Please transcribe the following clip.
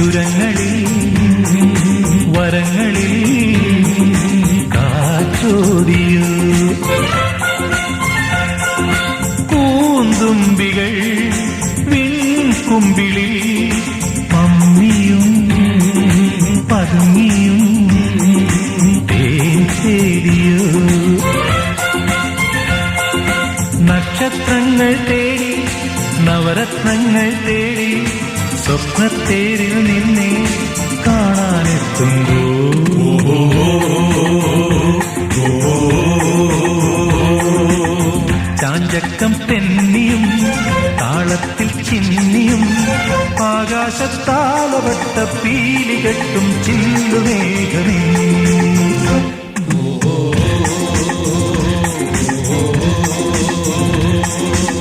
ചുരങ്ങളിൽ വരങ്ങളിൽ കാറ്റോടിയൂ. കൂന്തുമ്പികൾ വിൺകുമ്പിളിൽ നക്ഷത്രങ്ങൾ തേടി നവരത്നങ്ങൾ തേടി സ്വപ്നത്തേരിൽ നിന്നെ കാണാനെത്തുമ്പോ ചാഞ്ചക്കം തെന്നിയും താളത്തിൽ ചിന്നിയും ആകാശത്താലവട്ട പീലികെട്ടും ചില്ലുമേഘമേ